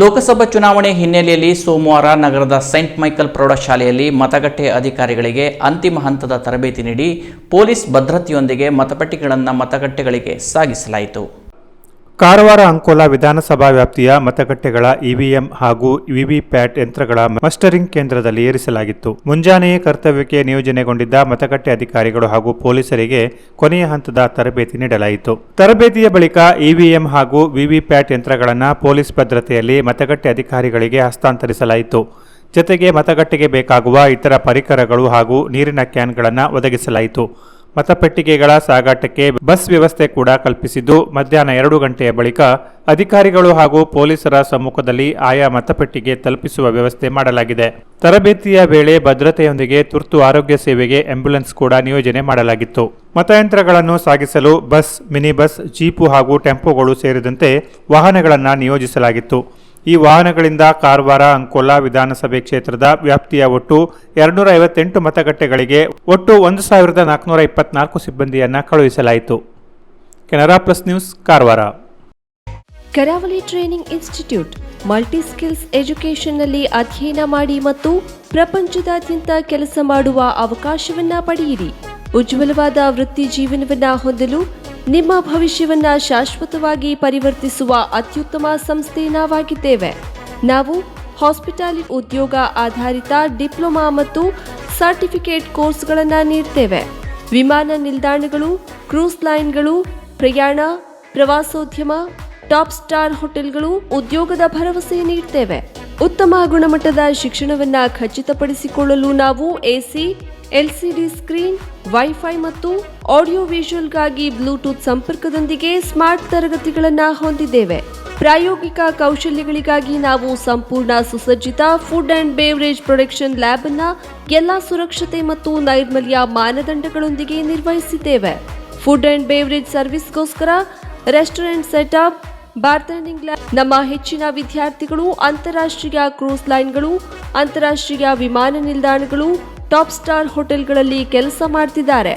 ಲೋಕಸಭಾ ಚುನಾವಣೆ ಹಿನ್ನೆಲೆಯಲ್ಲಿ ಸೋಮವಾರ ನಗರದ ಸೈಂಟ್ ಮೈಕಲ್ ಪ್ರೌಢಶಾಲೆಯಲ್ಲಿ ಮತಗಟ್ಟೆ ಅಧಿಕಾರಿಗಳಿಗೆ ಅಂತಿಮ ಹಂತದ ತರಬೇತಿ ನೀಡಿ ಪೊಲೀಸ್ ಭದ್ರತೆಯೊಂದಿಗೆ ಮತಪಟ್ಟಿಗಳನ್ನು ಮತಗಟ್ಟೆಗಳಿಗೆ ಸಾಗಿಸಲಾಯಿತು. ಕಾರವಾರ ಅಂಕೋಲಾ ವಿಧಾನಸಭಾ ವ್ಯಾಪ್ತಿಯ ಮತಗಟ್ಟೆಗಳ ಇವಿಎಂ ಹಾಗೂ ವಿವಿಪ್ಯಾಟ್ ಯಂತ್ರಗಳ ಮಸ್ಟರಿಂಗ್ ಕೇಂದ್ರದಲ್ಲಿ ಏರಿಸಲಾಗಿತ್ತು. ಮುಂಜಾನೆಯೇ ಕರ್ತವ್ಯಕ್ಕೆ ನಿಯೋಜನೆಗೊಂಡಿದ್ದ ಮತಗಟ್ಟೆ ಅಧಿಕಾರಿಗಳು ಹಾಗೂ ಪೊಲೀಸರಿಗೆ ಕೊನೆಯ ಹಂತದ ತರಬೇತಿ ನೀಡಲಾಯಿತು. ತರಬೇತಿಯ ಬಳಿಕ ಇವಿಎಂ ಹಾಗೂ ವಿವಿಪ್ಯಾಟ್ ಯಂತ್ರಗಳನ್ನು ಪೊಲೀಸ್ ಭದ್ರತೆಯಲ್ಲಿ ಮತಗಟ್ಟೆ ಅಧಿಕಾರಿಗಳಿಗೆ ಹಸ್ತಾಂತರಿಸಲಾಯಿತು. ಜತೆಗೆ ಮತಗಟ್ಟೆಗೆ ಬೇಕಾಗುವ ಇತರ ಪರಿಕರಗಳು ಹಾಗೂ ನೀರಿನ ಕ್ಯಾನ್ಗಳನ್ನು ಒದಗಿಸಲಾಯಿತು. ಮತಪೆಟ್ಟಿಗೆಗಳ ಸಾಗಾಟಕ್ಕೆ ಬಸ್ ವ್ಯವಸ್ಥೆ ಕೂಡ ಕಲ್ಪಿಸಿದ್ದು, ಮಧ್ಯಾಹ್ನ ಎರಡು ಗಂಟೆಯ ಬಳಿಕ ಅಧಿಕಾರಿಗಳು ಹಾಗೂ ಪೊಲೀಸರ ಸಮ್ಮುಖದಲ್ಲಿ ಆಯಾ ಮತಪೆಟ್ಟಿಗೆ ತಲುಪಿಸುವ ವ್ಯವಸ್ಥೆ ಮಾಡಲಾಗಿದೆ. ತರಬೇತಿಯ ವೇಳೆ ಭದ್ರತೆಯೊಂದಿಗೆ ತುರ್ತು ಆರೋಗ್ಯ ಸೇವೆಗೆ ಆಂಬ್ಯುಲೆನ್ಸ್ ಕೂಡ ನಿಯೋಜನೆ ಮಾಡಲಾಗಿತ್ತು. ಮತಯಂತ್ರಗಳನ್ನು ಸಾಗಿಸಲು ಬಸ್ ಮಿನಿ ಬಸ್ ಜೀಪು ಹಾಗೂ ಟೆಂಪೋಗಳು ಸೇರಿದಂತೆ ವಾಹನಗಳನ್ನು ನಿಯೋಜಿಸಲಾಗಿತ್ತು. ಈ ವಾಹನಗಳಿಂದ ಕಾರವಾರ, ಅಂಕೋಲಾ ವಿಧಾನಸಭೆ ಕ್ಷೇತ್ರದ ವ್ಯಾಪ್ತಿಯ ಒಟ್ಟು ಎರಡುನೂರ ಐವತ್ತೆಂಟು ಮತಗಟ್ಟೆಗಳಿಗೆ ಒಟ್ಟು ಒಂದು ಸಾವಿರದ ನಾಲ್ಕುನೂರ ಇಪ್ಪತ್ನಾಲ್ಕು ಸಿಬ್ಬಂದಿಯನ್ನು ಕಳುಹಿಸಲಾಯಿತು. Canara plus news, Karwar. Karavali training institute multi skills ಎಜುಕೇಷನ್ನಲ್ಲಿ ಅಧ್ಯಯನ ಮಾಡಿ ಮತ್ತು ಪ್ರಪಂಚದಾದ್ಯಂತ ಕೆಲಸ ಮಾಡುವ ಅವಕಾಶವನ್ನ ಪಡೆಯಿರಿ. ಉಜ್ವಲವಾದ ವೃತ್ತಿ ಜೀವನವನ್ನ ಹೊಂದಲು ನಿಮ್ಮ ಭವಿಷ್ಯವನ್ನ ಶಾಶ್ವತವಾಗಿ ಪರಿವರ್ತಿಸುವ ಅತ್ಯುತ್ತಮ ಸಂಸ್ಥೆ ನಾವಾಗಿದ್ದೇವೆ. ನಾವು ಹಾಸ್ಪಿಟಾಲಿ ಉದ್ಯೋಗ ಆಧಾರಿತ ಡಿಪ್ಲೊಮಾ ಮತ್ತು ಸರ್ಟಿಫಿಕೇಟ್ ಕೋರ್ಸ್ಗಳನ್ನು ನೀಡ್ತೇವೆ. ವಿಮಾನ ನಿಲ್ದಾಣಗಳು, ಕ್ರೂಸ್ ಲೈನ್ಗಳು, ಪ್ರಯಾಣ, ಪ್ರವಾಸೋದ್ಯಮ, ಟಾಪ್ ಸ್ಟಾರ್ ಹೋಟೆಲ್ಗಳು ಉದ್ಯೋಗದ ಭರವಸೆ ನೀಡ್ತೇವೆ. ಉತ್ತಮ ಗುಣಮಟ್ಟದ ಶಿಕ್ಷಣವನ್ನ ಖಚಿತಪಡಿಸಿಕೊಳ್ಳಲು ನಾವು ಎಸಿ ಎಲ್ಸಿಡಿ ಸ್ಕ್ರೀನ್, ವೈಫೈ ಮತ್ತು ಆಡಿಯೋ ವಿಷುವಲ್ಗಾಗಿ ಬ್ಲೂಟೂತ್ ಸಂಪರ್ಕದೊಂದಿಗೆ ಸ್ಮಾರ್ಟ್ ತರಗತಿಗಳನ್ನು ಹೊಂದಿದ್ದೇವೆ. ಪ್ರಾಯೋಗಿಕ ಕೌಶಲ್ಯಗಳಿಗಾಗಿ ನಾವು ಸಂಪೂರ್ಣ ಸುಸಜ್ಜಿತ food and beverage production lab ಅನ್ನ ಎಲ್ಲಾ ಸುರಕ್ಷತೆ ಮತ್ತು ನೈರ್ಮಲ್ಯ ಮಾನದಂಡಗಳೊಂದಿಗೆ ನಿರ್ವಹಿಸಿದ್ದೇವೆ. ಫುಡ್ ಅಂಡ್ ಬೇವರೇಜ್ ಸರ್ವಿಸ್ಗೋಸ್ಕರ ರೆಸ್ಟೋರೆಂಟ್ ಸೆಟಪ್ ಬಾರ್ಟೆಂಡಿಂಗ್ ಲ್ಯಾಬ್ ನಮ್ಮ ಹೆಚ್ಚಿನ ವಿದ್ಯಾರ್ಥಿಗಳು, ಅಂತಾರಾಷ್ಟ್ರೀಯ ಕ್ರೂಸ್ ಲೈನ್ಗಳು, ಅಂತಾರಾಷ್ಟ್ರೀಯ ವಿಮಾನ ನಿಲ್ದಾಣಗಳು ಟಾಪ್ ಸ್ಟಾರ್ ಹೋಟೆಲ್ಗಳಲ್ಲಿ ಕೆಲಸ ಮಾಡ್ತಿದ್ದಾರೆ.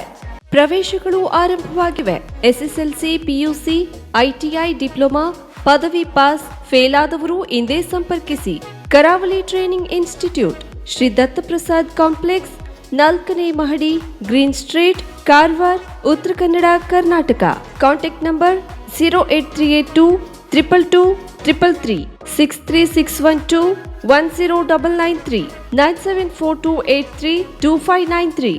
ಪ್ರವೇಶಗಳು ಆರಂಭವಾಗಿವೆ. ಎಸ್ಎಸ್ಎಲ್ಸಿ, ಪಿಯುಸಿ ಐಟಿಐ ಡಿಪ್ಲೊಮಾ, ಪದವಿ ಪಾಸ್, ಫೇಲ್ ಆದವರು ಇಂದೇ ಸಂಪರ್ಕಿಸಿ. Karavali training institute Shri Dattaprasad complex, ನಾಲ್ಕನೇ ಮಹಡಿ, green street, Karwar, Uttara Kannada, Karnataka. Contact number, zero eight three eight two triple two triple three. Six three six one two one zero double nine three nine seven four two eight three two five nine three